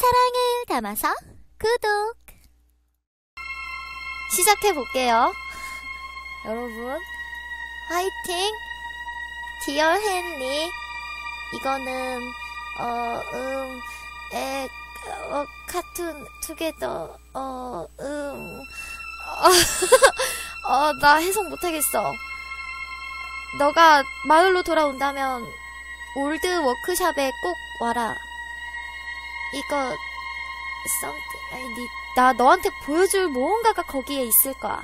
사랑을 담아서 구독! 시작해볼게요. 여러분, 화이팅! 디어 헨리. 이거는, 어, 음, 에, 어, 카툰 투게더, 어, 음, 어, 어, 나 해석 못하겠어. 너가 마을로 돌아온다면, 올드 워크샵에 꼭 와라. 이거, something, 아니, 니, 나 너한테 보여줄 무언가가 거기에 있을 거야.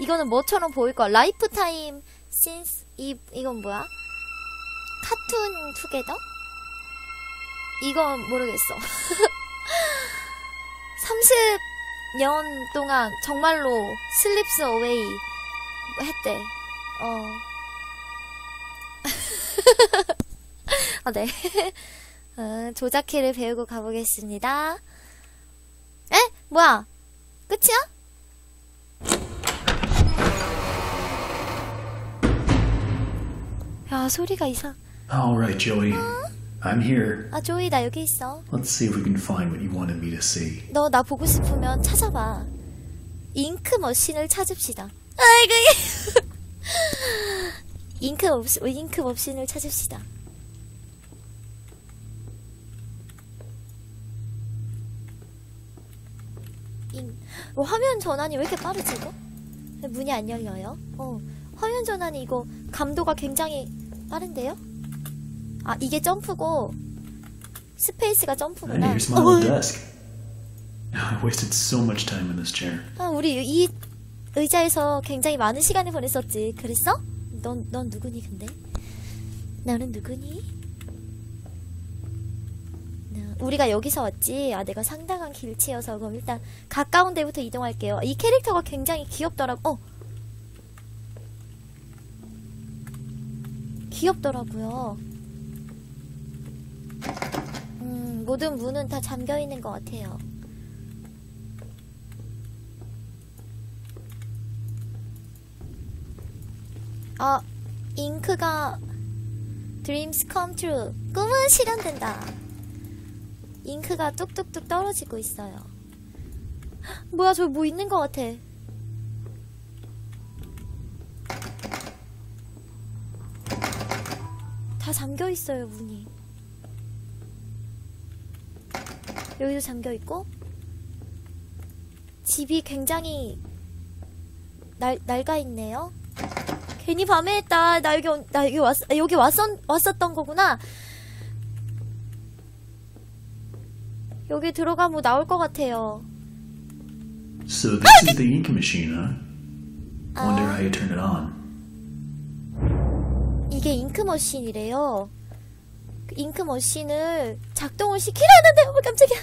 이거는 뭐처럼 보일 거야. 라이프타임, since, 이, 이건 뭐야? 카툰 투게더? 이건 모르겠어. 30년 동안 정말로 슬립스 어웨이 했대. 어. 아, 네. 어, 조작키를 배우고 가보겠습니다. 에? 뭐야? 끝이야? 야, 소리가 이상. All right, Joey. I'm here. 아, 조이, 나 여기 있어. Let's see if we can find what you wanted me to see. 너 나 보고 싶으면 찾아봐. 잉크 머신을 찾읍시다. 아이고, 잉크 머 잉크 머신을 찾읍시다. 잉, 어, 화면 전환이 왜 이렇게 빠르지, 이거? 왜 문이 안 열려요? 어, 화면 전환이 이거 감도가 굉장히 빠른데요? 아, 이게 점프고, 스페이스가 점프구나. I wasted so much time in this chair. 아, 우리 이 의자에서 굉장히 많은 시간을 보냈었지. 그랬어? 넌, 넌 누구니, 근데? 너는 누구니? 나- 우리가 여기서 왔지. 아, 내가 상당한 길치여서 그럼 일단 가까운 데부터 이동할게요. 이 캐릭터가 굉장히 귀엽더라고. 어. 귀엽더라고요. 음, 모든 문은 다 잠겨 있는 것 같아요. 아, 잉크가 Dreams come true. 꿈은 실현된다. 잉크가 뚝뚝뚝 떨어지고 있어요. 헉, 뭐야, 저기 뭐 있는 것 같아. 다 잠겨 있어요, 문이. 여기도 잠겨 있고, 집이 굉장히 날, 낡아 있네요. 괜히 밤에 했다. 나 여기, 온- 나 여기 왔, 아, 여기 왔었, 왔었던 거구나. 여기 들어가 뭐 나올 것 같아요. So this is the ink machine, huh? Wonder how you turn it on. 이게 잉크 머신이래요. 그 잉크 머신을 작동을 시키라는데, 어, 깜짝이야.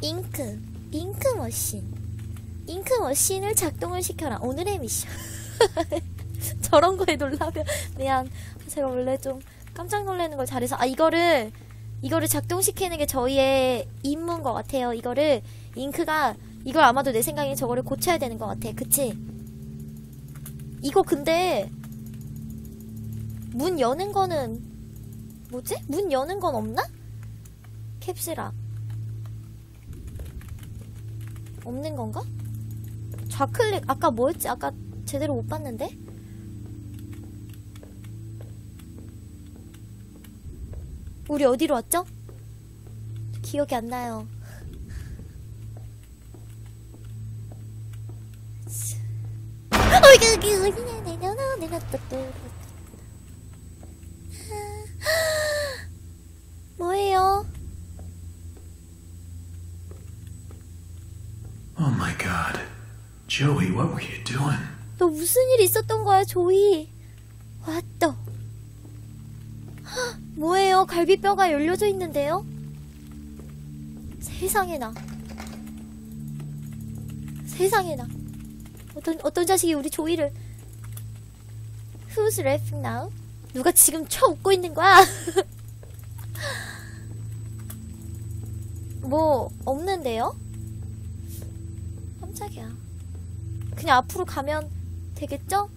잉크, 잉크 머신. 잉크 머신을 작동을 시켜라. 오늘의 미션. 저런 거에 놀라면, 미안. 제가 원래 좀 깜짝 놀라는 걸 잘해서, 아, 이거를, 이거를 작동시키는 게 저희의 임무인 것 같아요. 이거를, 잉크가, 이걸 아마도 내 생각에 저거를 고쳐야 되는 것 같아. 그치? 이거 근데 문 여는 거는 뭐지? 문 여는 건 없나? 캡슐아 없는 건가? 좌클릭 아까 뭐였지? 아까 제대로 못 봤는데? 우리 어디로 왔죠? 기억이 안 나요. 뭐예요? Joey, what were you doing? 너 무슨 일 있었던 거야, 조이? 왔다. 뭐예요? 갈비뼈가 열려져 있는데요? 세상에나. 세상에나. 어떤, 어떤 자식이 우리 조이를. Who's laughing now? 누가 지금 쳐 웃고 있는 거야? 뭐, 없는데요? 깜짝이야. 그냥 앞으로 가면 되겠죠?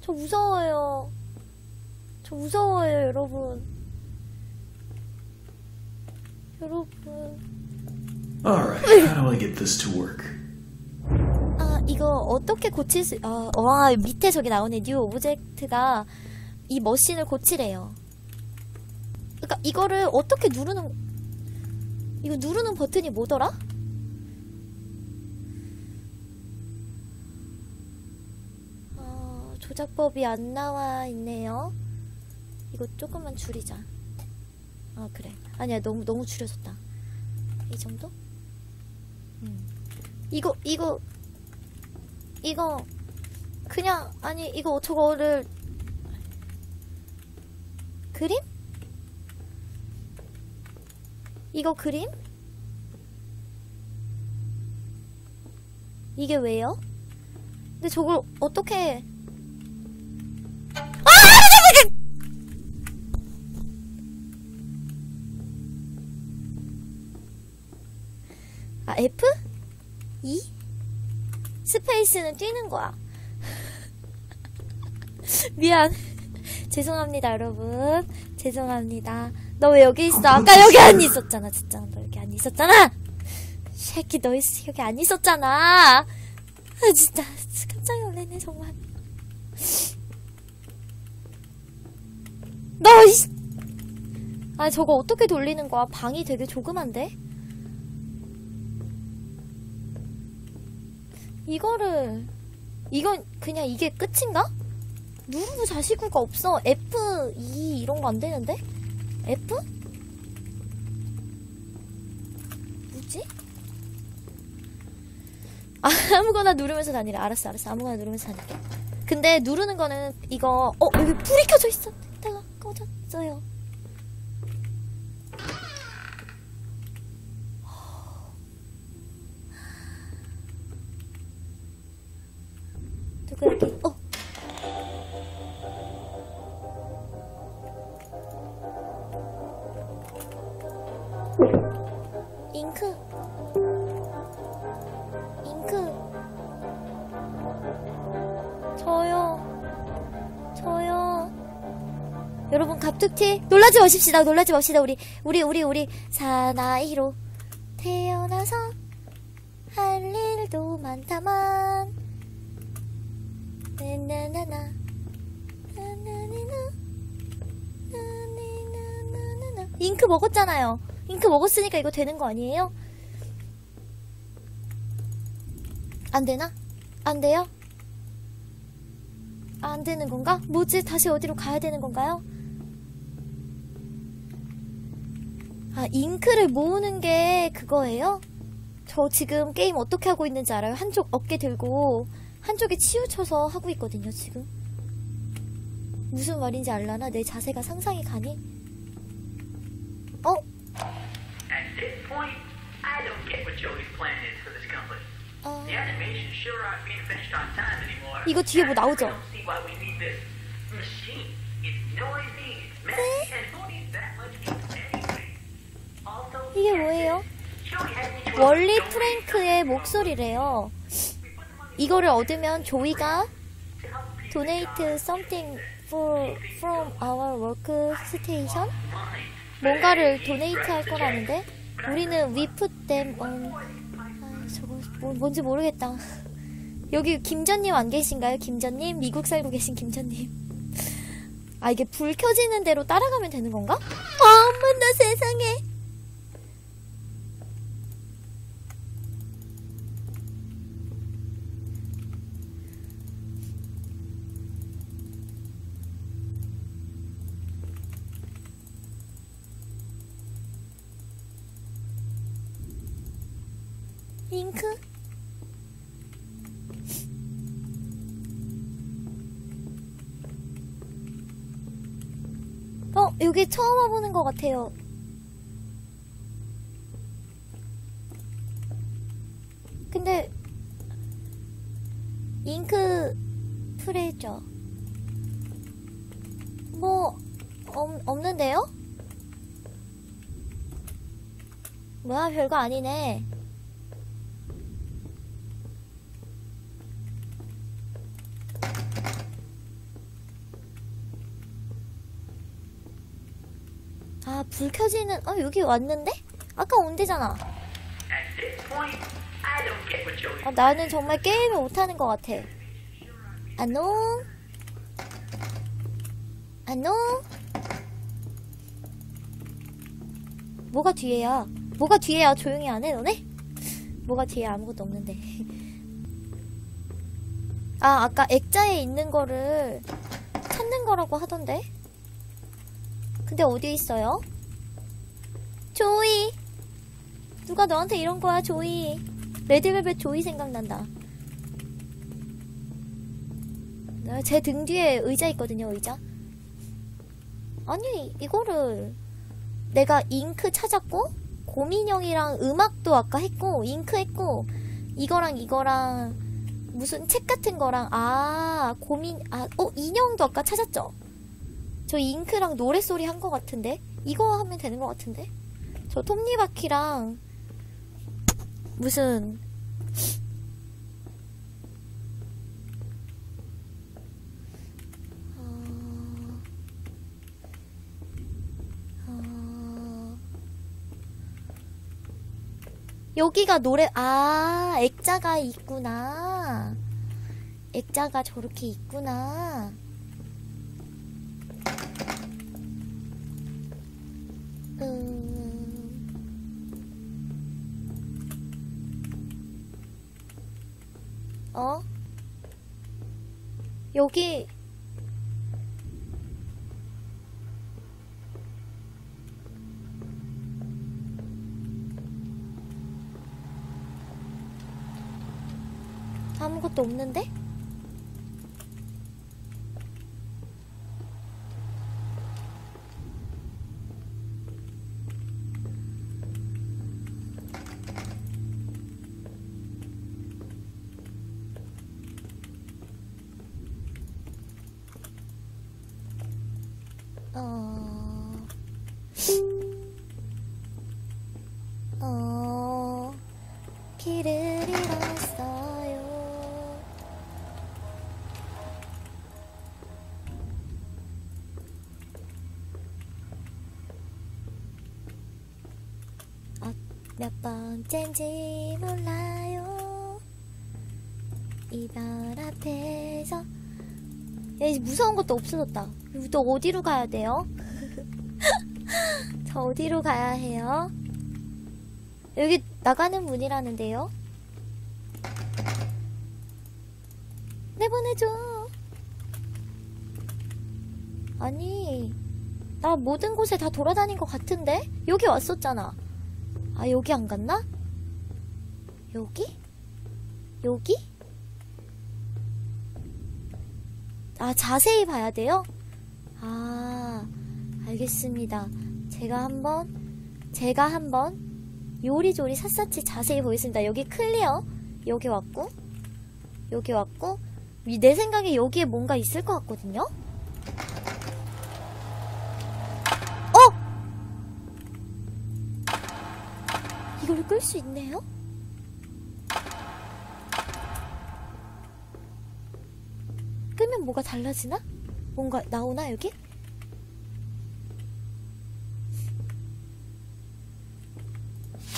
저 무서워요. 저 무서워요, 여러분. 여러분. Alright, how do I get this to work? 아, 이거 어떻게 고칠 수, 아, 와, 밑에 저기 나오네. 뉴 오브젝트가 이 머신을 고치래요. 그니까 이거를 어떻게 누르는, 이거 누르는 버튼이 뭐더라? 조작법이 안 나와 있네요. 이거 조금만 줄이자. 아, 그래. 아니야, 너무, 너무 줄여졌다. 이 정도? 음. 이거, 이거, 이거 그냥 아니 이거 저거를 그림? 이거 그림? 이게 왜요? 근데 저걸 어떻게 아 F? E? 스페이스는 뛰는 거야. 미안. 죄송합니다, 여러분. 죄송합니다. 너 왜 여기 있어? 아까 여기 안 있었잖아, 진짜. 너 여기 안 있었잖아! 새끼, 너 있- 여기 안 있었잖아! 아, 진짜. 깜짝 놀랐네, 정말. 너, 이씨! 아, 저거 어떻게 돌리는 거야? 방이 되게 조그만데? 이거를 이건 그냥 이게 끝인가? 누르고 자시구가 없어. F, E 이런 거 안 되는데? F? 뭐지? 아, 아무거나 누르면서 다니래. 알았어, 알았어. 아무거나 누르면서 다닐게. 근데 누르는 거는 이거 어 여기 불이 켜져 있어. 이따가 꺼졌어요. 갑툭튀 놀라지 마십시다. 놀라지 맙시다. 우리 우리 우리 우리 사나이로 태어나서 할 일도 많다만 나나나나 잉크 먹었잖아요. 잉크 먹었으니까 이거 되는 거 아니에요? 안 되나? 안 돼요? 아, 안 되는 건가? 뭐지? 다시 어디로 가야 되는 건가요? 아, 잉크를 모으는 게 그거예요? 저 지금 게임 어떻게 하고 있는지 알아요? 한쪽 어깨 들고 한쪽에 치우쳐서 하고 있거든요, 지금. 무슨 말인지 알라나? 내 자세가 상상이 가니? 어? 어. 이거 뒤에 뭐 나오죠? 이게 뭐예요? Joey 프랭크의 목소리래요. 이거를 얻으면 조이가 donate something for from our workstation 뭔가를 도네이트 할 거라는데 우리는 we put them on 아, 저거 뭐, 뭔지 모르겠다. 여기 김전님 안 계신가요? 김전님 미국 살고 계신 김전님. 아 이게 불 켜지는 대로 따라가면 되는 건가? 아 엄마 나 세상에. 여기 처음 와보는 것 같아요. 근데, 잉크 프레죠. 뭐, 없, 없는데요? 뭐야, 별거 아니네. 아, 불 켜지는, 어, 여기 왔는데? 아까 온 데잖아. At this point, I don't get what you're 아, 나는 정말 게임을 못하는 것 같아. 안녕? 안녕? 뭐가 뒤에야? 뭐가 뒤에야? 조용히 안 해, 너네? 뭐가 뒤에 아무것도 없는데. 아, 아까 액자에 있는 거를 찾는 거라고 하던데? 근데 어디에 있어요? 조이! 누가 너한테 이런 거야, 조이? 레드벨벳 조이 생각난다. 제 등 뒤에 의자 있거든요, 의자. 아니, 이거를 내가 잉크 찾았고, 고민형이랑 음악도 아까 했고, 잉크 했고, 이거랑 이거랑 무슨 책 같은 거랑, 아, 고민, 아, 어, 인형도 아까 찾았죠? 저 잉크랑 노래소리 한 거 같은데? 이거 하면 되는 거 같은데? 저 톱니바퀴랑 무슨. 여기가 노래 아 액자가 있구나 액자가 저렇게 있구나 여기 아무것도 없는데? 번째인지 몰라요. 이별 앞에서 야, 이제 무서운 것도 없어졌다. 또 어디로 가야 돼요? 저 어디로 가야 해요? 여기 나가는 문이라는데요? 내보내줘. 아니, 나 모든 곳에 다 돌아다닌 것 같은데? 여기 왔었잖아. 아, 여기 안 갔나? 여기? 여기? 아, 자세히 봐야 돼요? 아, 알겠습니다. 제가 한번, 제가 한번 요리조리 샅샅이 자세히 보겠습니다. 여기 클리어. 여기 왔고, 여기 왔고, 이- 내 생각에 여기에 뭔가 있을 것 같거든요? 어! 이걸 끌 수 있네요? 뭐가 달라지나? 뭔가 나오나 여기?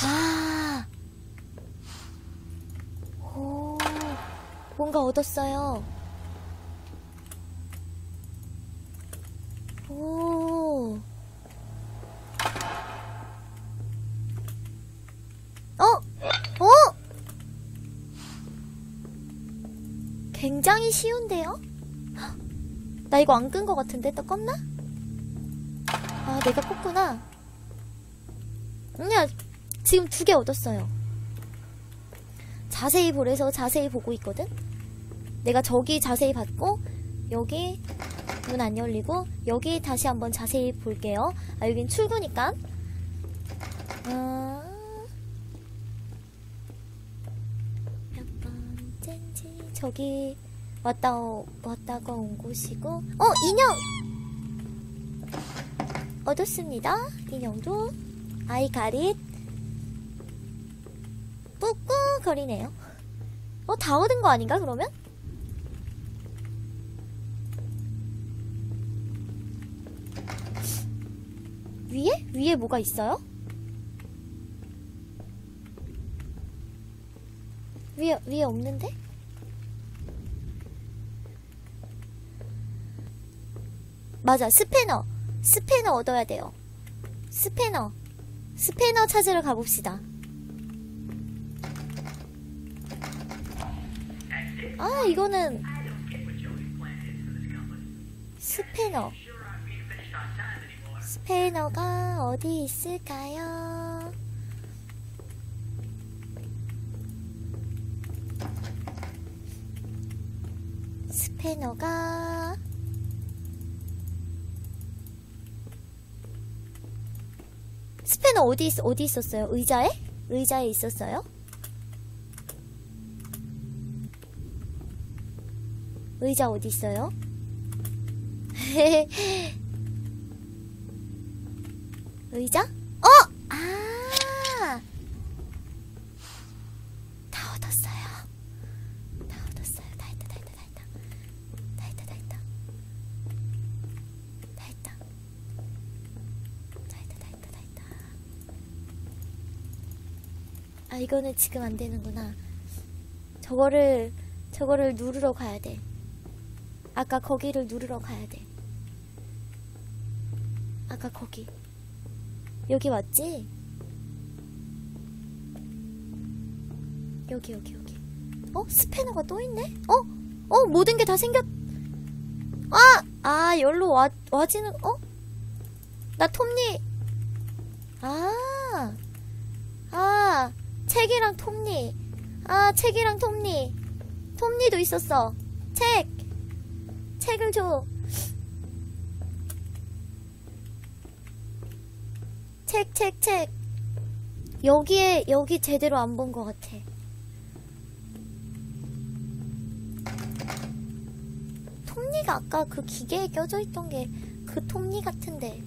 아, 오, 뭔가 얻었어요. 오, 어, 어, 굉장히 쉬운데요? 헉, 나 이거 안끈것 같은데 또 껐나? 아, 내가 껐구나. 아니야, 지금 두 개 얻었어요. 자세히 보래서 자세히 보고 있거든? 내가 저기 자세히 봤고, 여기 문 안 열리고, 여기 다시 한번 자세히 볼게요. 아, 여긴 출구니까. 아, 몇 번째인지, 저기, 왔다, 오- 왔다가 온 곳이고, 어, 인형! 얻었습니다. 인형도. 아이 가릿. 뿌꾸 거리네요. 어, 다 얻은 거 아닌가, 그러면? 위에? 위에 뭐가 있어요? 위에, 위에 없는데? 맞아, 스패너. 스패너 얻어야 돼요. 스패너. 스패너 찾으러 가봅시다. 아, 이거는. 스패너. 스패너가 어디 있을까요? 스패너가 스패너 어디 있, 어디 있었어요? 의자에? 의자에 있었어요? 의자 어디 있어요? 의자? 어! 아! 이거는 지금 안 되는구나. 저거를, 저거를 누르러 가야 돼. 아까 거기를 누르러 가야 돼. 아까 거기. 여기 맞지? 여기 여기 여기 어? 스패너가 또 있네? 어? 어? 모든 게 다 생겼 아! 아 여기로 와, 와지는 어? 나 톱니 아! 아 책이랑 톱니 아 책이랑 톱니 톱니도 있었어 책 책을 줘 책, 책, 책. 여기에, 여기 제대로 안 본 것 같아. 톱니가 아까 그 기계에 껴져 있던 게 그 톱니 같은데.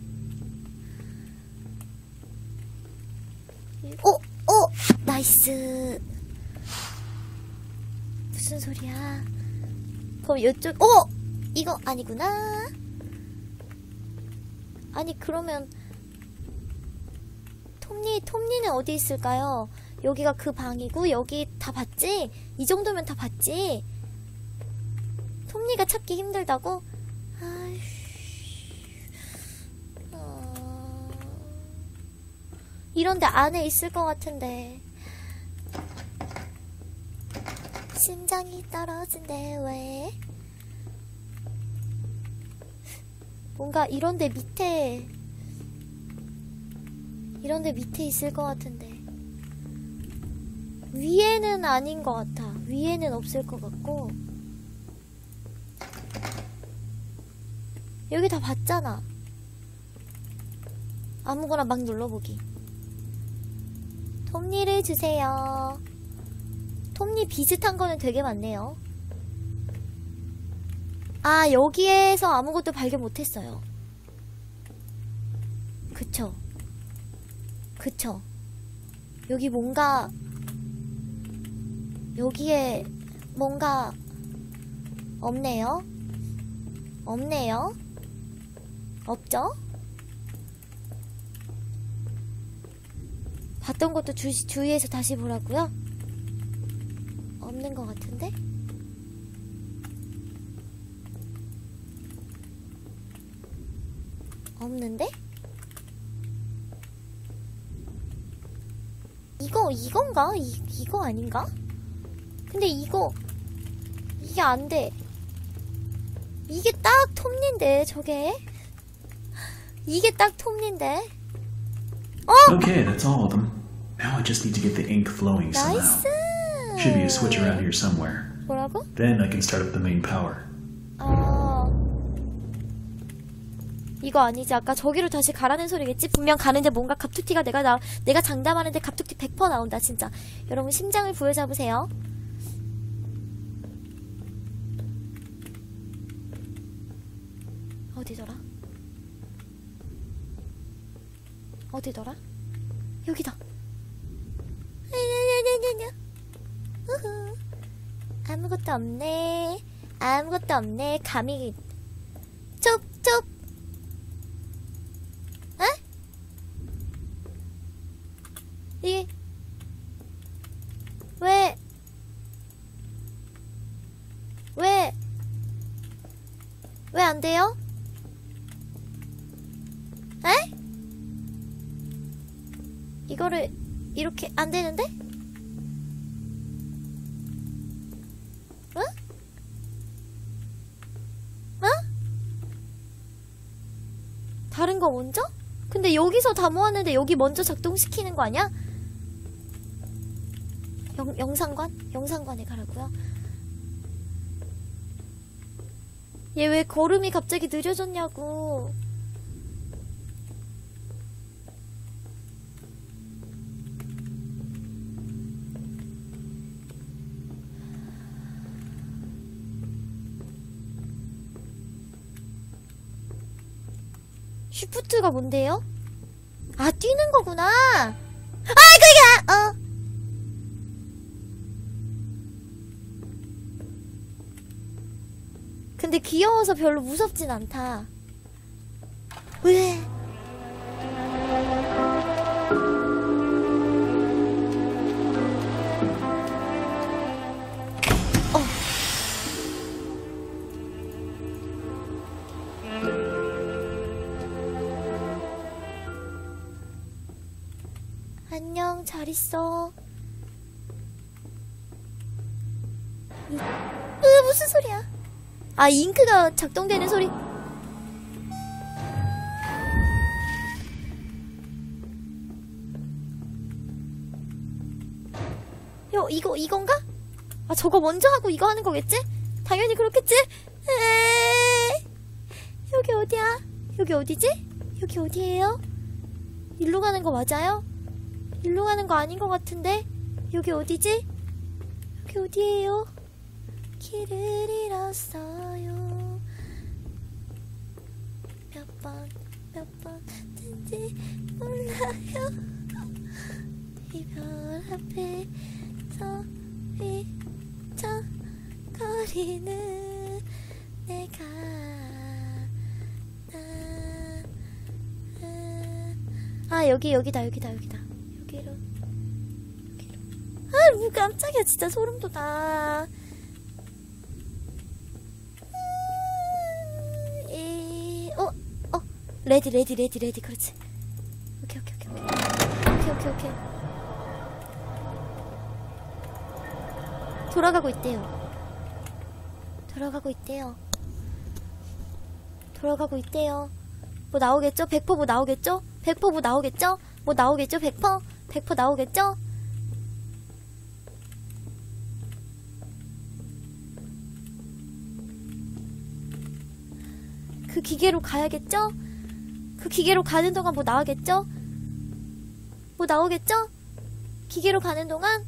어, 어, 나이스. 무슨 소리야? 그럼 이쪽, 어! 이거 아니구나. 아니, 그러면, 톱니, 톱니는 어디 있을까요? 여기가 그 방이고, 여기 다 봤지? 이 정도면 다 봤지? 톱니가 찾기 힘들다고? 아이 이런데 안에 있을 것 같은데. 심장이 떨어진대, 왜? 뭔가 이런데 밑에, 이런데 밑에 있을 것 같은데. 위에는 아닌 것 같아. 위에는 없을 것 같고. 여기 다 봤잖아. 아무거나 막 눌러보기. 톱니를 주세요. 톱니 비슷한 거는 되게 많네요. 아, 여기에서 아무것도 발견 못했어요. 그쵸. 그쵸. 여기 뭔가, 여기에 뭔가 없네요. 없네요. 없죠? 봤던 것도 주, 주위에서 다시 보라고요? 없는 것 같은데? 없는데? 이거 이건가? 이, 이거 아닌가? 근데 이거 이게 안 돼. 이게 딱 톱니인데 저게 이게 딱 톱니인데 Okay, that's all of them. Now I just need to get the ink flowing somehow. 나이스 Should be a switch around here somewhere. 뭐라고? Then I can start up the main power. 아 이거 아니지 아까 저기로 다시 가라는 소리겠지 분명 가는데 뭔가 갑툭튀가 내가 나 내가 장담하는데 갑툭튀 100% 나온다 진짜 여러분 심장을 부여잡으세요 어디더라? 여기다. 아무것도 없네. 아무것도 없네. 감이. 촉 이거를 이렇게 안 되는데? 응? 응? 다른 거 먼저? 근데 여기서 다 모았는데 여기 먼저 작동시키는 거 아니야? 영, 영상관? 영상관에 가라고요? 얘 왜 걸음이 갑자기 느려졌냐고. 슈프트가 뭔데요? 아, 뛰는 거구나! 아, 그게! 어. 근데 귀여워서 별로 무섭진 않다. 있어. 으, 으, 무슨 소리야? 아, 잉크가 작동되는 소리. 요, 이거, 이건가? 아, 저거 먼저 하고 이거 하는 거겠지? 당연히 그렇겠지? 에이, 여기 어디야? 여기 어디지? 여기 어디예요? 일로 가는 거 맞아요? 일로 가는 거 아닌 것 같은데? 여기 어디지? 여기 어디예요? 길을 잃었어요. 몇 번, 몇 번인지 몰라요. 이별 앞에서 휘청거리는 내가 아, 아 여기 여기다 여기다 여기다 여기로 여기로 아 뭐 깜짝이야 진짜 소름 돋아 음, 이, 어, 어, 레디, 레디, 레디, 레디, 그렇지. 오케이, 오케이, 오케이, 오케이. 오케이, 오케이. 돌아가고 있대요. 돌아가고 있대요. 돌아가고 있대요. 뭐 나오겠죠? 100%뭐 나오겠죠? 100%뭐 나오겠죠? 뭐 나오겠죠? 100%? 100% 나오겠죠? 그 기계로 가야겠죠? 그 기계로 가는 동안 뭐 나오겠죠? 뭐 나오겠죠? 기계로 가는 동안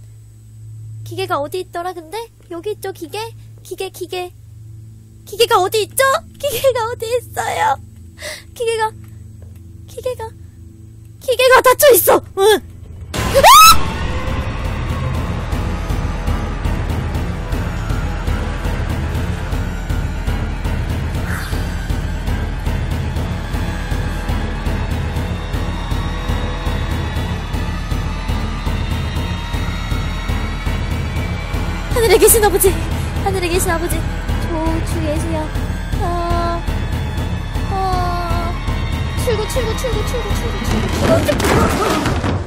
기계가 어디 있더라 근데? 여기 있죠 기계? 기계 기계 기계가 어디 있죠? 기계가 어디 있어요? 기계가 기계가 기계가 닫혀 있어. 응. 하늘에 계신 아버지 하늘에 계신 아버지 조주 예수야 어, 아, 어, 아, 출구 출구 출구 출구 출구 출구 출구.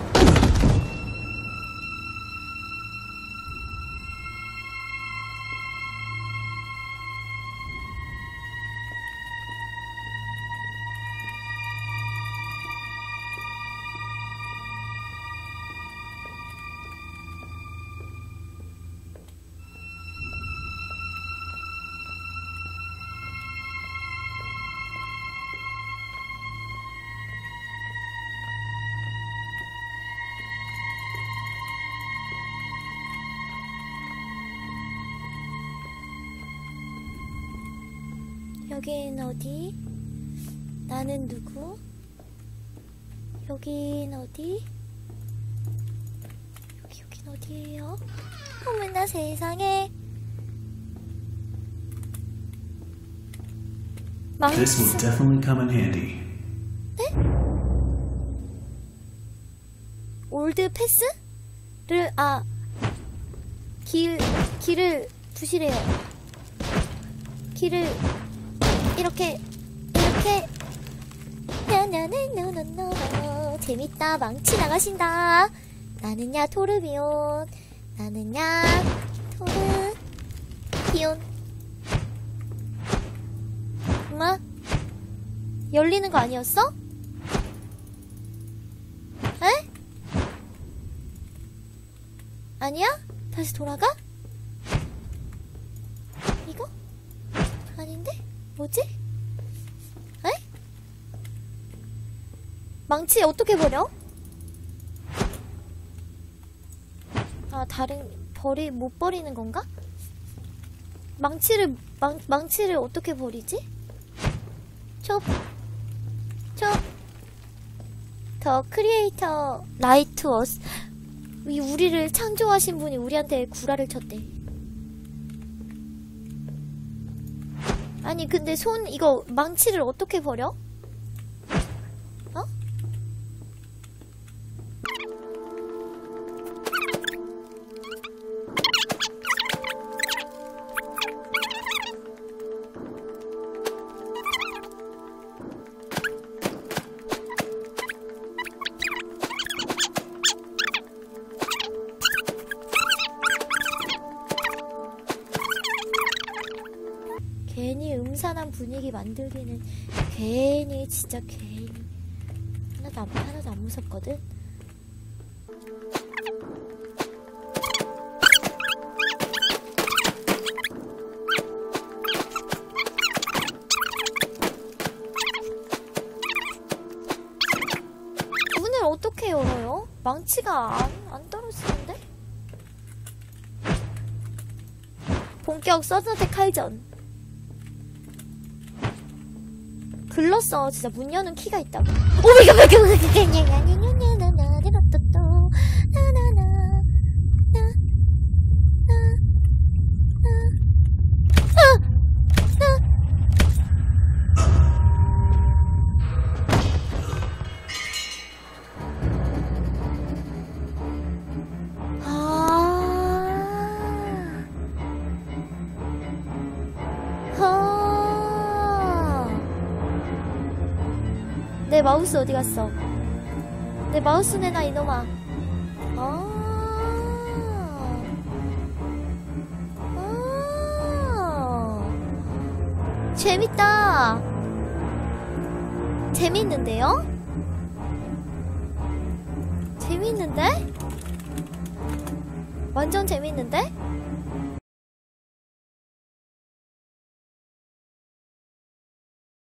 여긴 어디? 나는 누구? 여긴 어디? 여기 여긴 어디예요? 어머나 세상에 This will definitely come in handy. 올드 패스를 아 길 길을 부시래요 길을 이렇게 이렇게 나나나나나나 재밌다 망치 나가신다 나는야 토르비온 나는야 토르비온 엄마 열리는 거 아니었어? 에? 아니야? 다시 돌아가? 이거? 아닌데? 뭐지? 에? 망치 어떻게 버려? 아, 다른, 버리, 못 버리는 건가? 망치를, 망, 망치를 어떻게 버리지? 촉, 촉. 더 크리에이터 라이트 어스. 이 우리를 창조하신 분이 우리한테 구라를 쳤대. 아니, 근데 손, 이거 망치를 어떻게 버려? 분위기 만들기는 괜히 진짜 괜히 하나도 안, 하나도 안 무섭거든. 문을 어떻게 열어요? 망치가 안, 안 떨어지는데? 본격 서든어택 칼전. 글렀어. 진짜 문 여는 키가 있다고. 백경 아. 마우스 어디 갔어? 내 마우스 내놔 이놈아. 아. 아. 재밌다. 재밌는데요? 재밌는데? 완전 재밌는데?